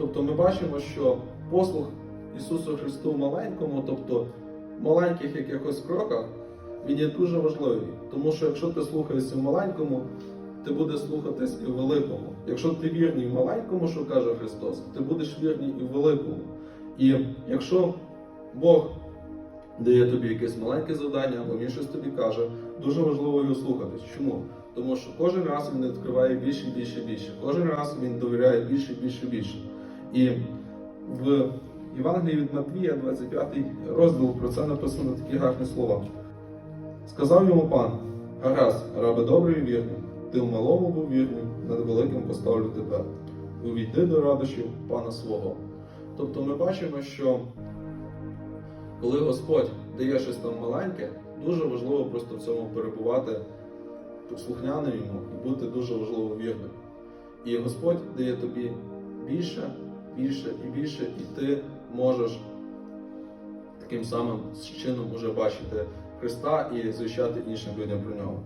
Тобто ми бачимо, що послуг Ісусу Христу маленькому, тобто в маленьких якихось кроках, він є дуже важливий. Тому що якщо ти слухаєшся в маленькому, ти будеш слухатись і в великому. Якщо ти вірний в маленькому, що каже Христос, ти будеш вірний і в великому. І якщо Бог дає тобі якесь маленьке завдання, або він щось тобі каже, дуже важливо його слухатись. Чому? Тому що кожен раз він відкриває більше більше більше. Кожен раз він довіряє більше більше більше. І в Євангелії від Матвія, 25 розділ, про це написано такі гарні слова. Сказав йому пан, гаразд, рабе добрий і вірний, ти в малому був вірним, над великим поставлю тебе. Увійди до радощів пана свого. Тобто ми бачимо, що коли Господь дає щось там маленьке, дуже важливо просто в цьому перебувати слухняним йому і бути дуже важливо вірним. І Господь дає тобі більше, більше і більше, і ти можеш таким самим чином уже бачити Христа і звіщати іншим людям про нього.